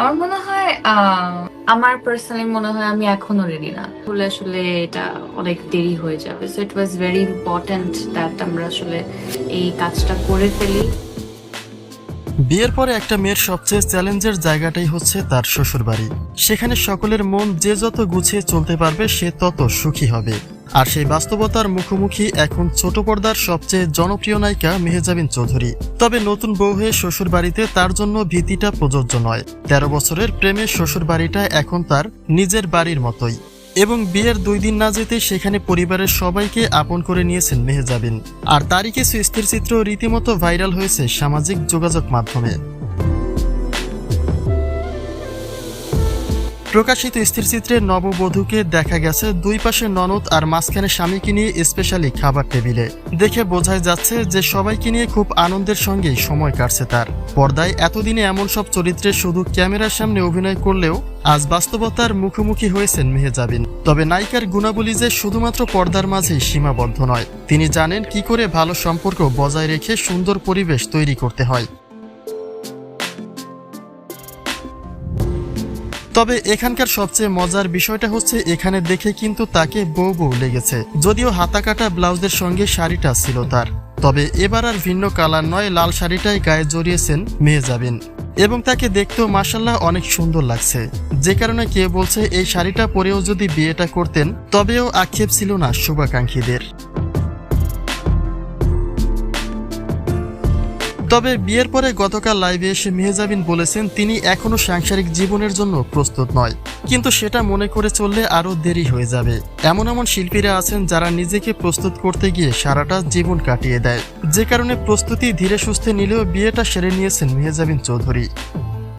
আমার মনে হয় আমার পার্সোনালি মনে হয় আমি এখনও রেডি না। বলে আসলে এটা অনেক দেরি হয়ে যাবে। So it was very important that আমরা আসলে এই কাজটা করে ফেলি। বিয়ের পরে একটা মেয়ের সবচেয়ে চ্যালেঞ্জের জায়গাটাই হচ্ছে তার শ্বশুরবাড়ি। সেখানে সকলের মন যে যত গুছিয়ে চলতে পারবে, সে তত সুখী হবে। আর সেই বাস্তবতার মুখোমুখি এখন ছোট পর্দার সবচেয়ে জনপ্রিয় নায়িকা মেহেজাবিন চৌধুরী। তবে নতুন বউ হয়ে শ্বশুর বাড়িতে তার জন্য ভীতিটা প্রযোজ্য নয়। তেরো বছরের প্রেমে শ্বশুর বাড়িটা এখন তার নিজের বাড়ির মতোই। এবং বিয়ের দুই দিন না যেতে সেখানে পরিবারের সবাইকে আপন করে নিয়েছেন মেহেজাবিন। আর তারই কিছু স্থিরচিত্র রীতিমতো ভাইরাল হয়েছে সামাজিক যোগাযোগ মাধ্যমে। প্রকাশিত স্থিরচিত্রে নববধূকে দেখা গেছে দুই পাশে ননদ আর মাঝখানে স্বামীকে নিয়ে স্পেশালি খাবার টেবিলে। দেখে বোঝাই যাচ্ছে যে সবাইকে নিয়ে খুব আনন্দের সঙ্গেই সময় কাটছে তার। পর্দায় এতদিনে এমন সব চরিত্রে শুধু ক্যামেরার সামনে অভিনয় করলেও আজ বাস্তবতার মুখোমুখি হয়েছেন মেহেজাবিন। তবে নায়িকার গুণাবলী যে শুধুমাত্র পর্দার মাঝেই সীমাবদ্ধ নয়, তিনি জানেন কি করে ভালো সম্পর্ক বজায় রেখে সুন্দর পরিবেশ তৈরি করতে হয়। তবে এখানকার সবচেয়ে মজার বিষয়টা হচ্ছে, এখানে দেখে কিন্তু তাকে বউ বউ লেগেছে। যদিও হাতা কাটা ব্লাউজের সঙ্গে শাড়িটা ছিল তার। তবে এবার আর ভিন্ন কালার নয়, লাল শাড়িটাই গায়ে জড়িয়েছেন মেহজাবিন এবং তাকে দেখতেও মাসাল্লাহ অনেক সুন্দর লাগছে। যে কারণে কেউ বলছে, এই শাড়িটা পরেও যদি বিয়েটা করতেন, তবেও আক্ষেপ ছিল না শুভাকাঙ্ক্ষীদের। তবে বিয়ের পরে গতকাল লাইভে এসে মেহজাবিন বলেছেন, তিনি এখনও সাংসারিক জীবনের জন্য প্রস্তুত নয়। কিন্তু সেটা মনে করে চললে আরও দেরি হয়ে যাবে। এমন এমন শিল্পীরা আছেন যারা নিজেকে প্রস্তুত করতে গিয়ে সারাটা জীবন কাটিয়ে দেয়। যে কারণে প্রস্তুতি ধীরে সুস্থে নিলেও বিয়েটা সেরে নিয়েছেন মেহজাবিন চৌধুরী।